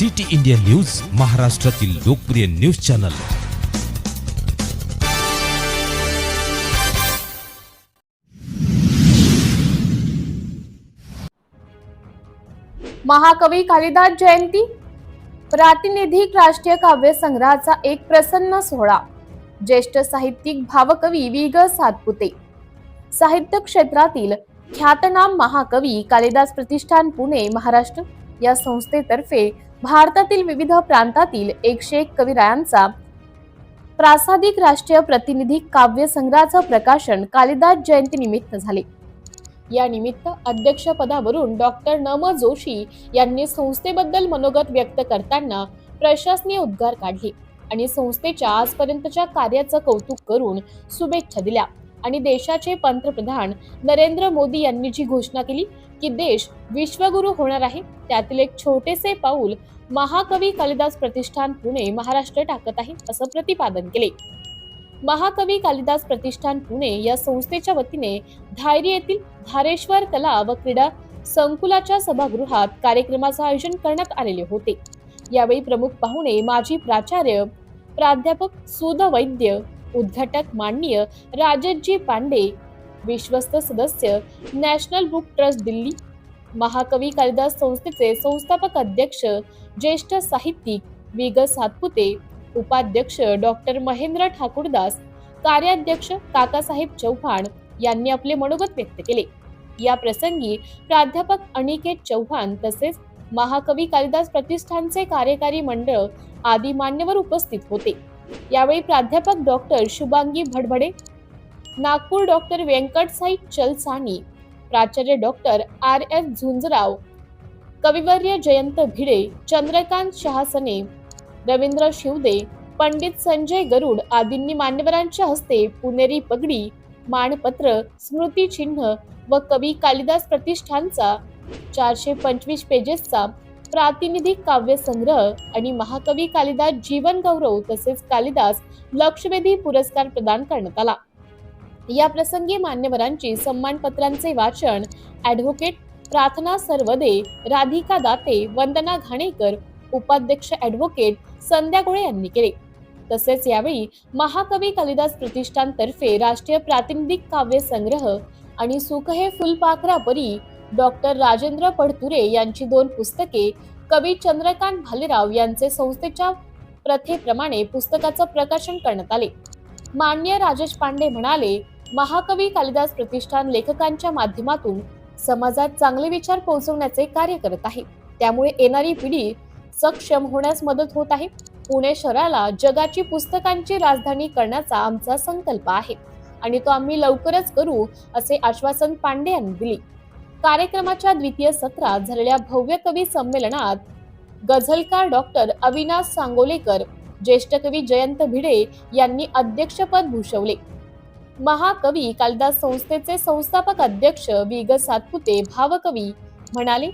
City India news महाराष्ट्रातील लोकप्रिय news channel. महाकवी कालिदास जयंती प्रातिनिधिक राष्ट्रीय काव्य संग्रहाचा एक प्रसन्न सोहळा ज्येष्ठ साहित्यिक भावकवी वि ग सातपुते. साहित्य क्षेत्रातील ख्यातनाम महाकवी कालिदास प्रतिष्ठान पुणे महाराष्ट्र. या संस्थेतर्फे भारतातील विविध प्रांतातील एकशे एक कविरायांचा प्रासादिक राष्ट्रीय प्रतिनिधी काव्य संग्रहाचं प्रकाशन कालिदास जयंती निमित्त झाले. या निमित्त अध्यक्षपदावरून डॉक्टर नम जोशी यांनी संस्थेबद्दल मनोगत व्यक्त करताना प्रशासनीय उद्गार काढले आणि संस्थेच्या आजपर्यंतच्या कार्याचं कौतुक करून शुभेच्छा दिल्या. आणि देशाचे पंतप्रधान नरेंद्र मोदी यांनी जी घोषणा केली की देश विश्वगुरु होणार आहे. त्यातील एक छोटेसे पाऊल महाकवी कालिदास प्रतिष्ठान पुणे महाराष्ट्र टाकत आहे असं प्रतिपादन केले. महाकवी कालिदास प्रतिष्ठान पुणे या संस्थेच्या वतीने धायरी येथील धारेश्वर कला व क्रीडा संकुलाच्या सभागृहात कार्यक्रमाचं आयोजन करण्यात आलेले होते. यावेळी प्रमुख पाहुणे माजी प्राचार्य प्राध्यापक सुध वैद्य उद्घाटक माननीय राजतजी पांडे विश्वस्त सदस्य नॅशनल बुक ट्रस्ट दिल्ली. महाकवी कालिदास संस्थेचे संस्थापक अध्यक्ष ज्येष्ठ साहित्यिक विग सातपुते उपाध्यक्ष डॉक्टर महेंद्र ठाकूरदास कार्याध्यक्ष काकासाहेब चव्हाण यांनी आपले मनोगत व्यक्त केले. या प्रसंगी प्राध्यापक अनिकेत चव्हाण तसेच महाकवी कालिदास प्रतिष्ठानचे कार्यकारी मंडळ आदी मान्यवर उपस्थित होते. यावेळी प्राध्यापक डॉक्टर शुभांगी भडभडे नागपूर डॉक्टर व्यंकटसाई चलसानी प्राचार्य डॉक्टर आर एस झुंजराव कविवर्य जयंत भिडे चंद्रकांत शहासने रवींद्र शिवदे पंडित संजय गरुड आदींनी मान्यवरांच्या हस्ते पुणेरी पगडी मानपत्र स्मृती चिन्ह व कवी कालिदास प्रतिष्ठानचा चारशे पंचवीस पेजेसचा प्रातिनिधिक काव्य संग्रह आणि महाकवी कालिदास जीवन गौरव तसेच कालिदास लक्षवेधी पुरस्कार प्रदान करण्यात आला. या प्रसंगी मान्यवरांची सन्मानपत्रांचे वाचन ॲडव्होकेट प्रार्थना सर्वदे राधिका दाते वंदना घाणेकर उपाध्यक्ष ॲडव्होकेट संध्या गोळे यांनी केले. तसेच यावेळी महाकवी कालिदास प्रतिष्ठानतर्फे राष्ट्रीय प्रातिनिधिक काव्य संग्रह आणि सुख हे फुलपाखरा परी डॉक्टर राजेंद्र पडतुरे यांची दोन पुस्तके कवी चंद्रकांत भालेराव यांचे संस्थेच्या प्रथेप्रमाणे पुस्तकाचं प्रकाशन करण्यात आले. मान्य राजेश पांडे म्हणाले महाकवी कालिदास प्रतिष्ठान लेखकांच्या माध्यमातून समाजात चांगले विचार पोहोचवण्याचे कार्य करत आहे. त्यामुळे येणारी पिढी सक्षम होण्यास मदत होत आहे. पुणे शहराला जगाची पुस्तकांची राजधानी करण्याचा आमचा संकल्प आहे. आणि तो आम्ही लवकरच करू असे आश्वासन पांडे यांनी दिले. कार्यक्रमाच्या द्वितीय सत्रात झालेल्या भव्य कवी संमेलनात गझलकार डॉक्टर अविनाश सांगोलेकर ज्येष्ठ कवी जयंत भिडे यांनी अध्यक्षपद भूषवले. महाकवी कालिदास संस्थेचे संस्थापक अध्यक्ष विग सातपुते भावकवी म्हणाले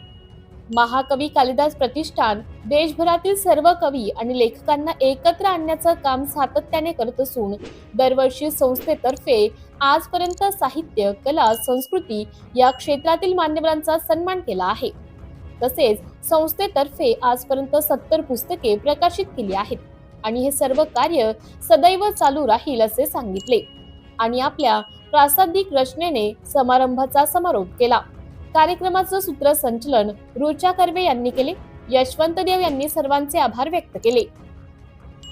महाकवी कालिदास प्रतिष्ठान देशभरातील सर्व कवी आणि लेखकांना एकत्र आणण्याचं काम सातत्याने करत असून दरवर्षी संस्थेतर्फे आजपर्यंत साहित्य कला संस्कृती या क्षेत्रातील मान्यवरांचा सन्मान केला आहे. तसेच संस्थेतर्फे आजपर्यंत सत्तर पुस्तके प्रकाशित केली आहेत. आणि हे सर्व कार्य सदैव चालू राहील असे सांगितले. आणि आपल्या प्रासादिक रचनेने समारंभाचा समारोप केला. कार्यक्रमाचं सूत्रसंचलन रुचा कर्वे यांनी केले. यशवंत देव यांनी सर्वांचे आभार व्यक्त केले.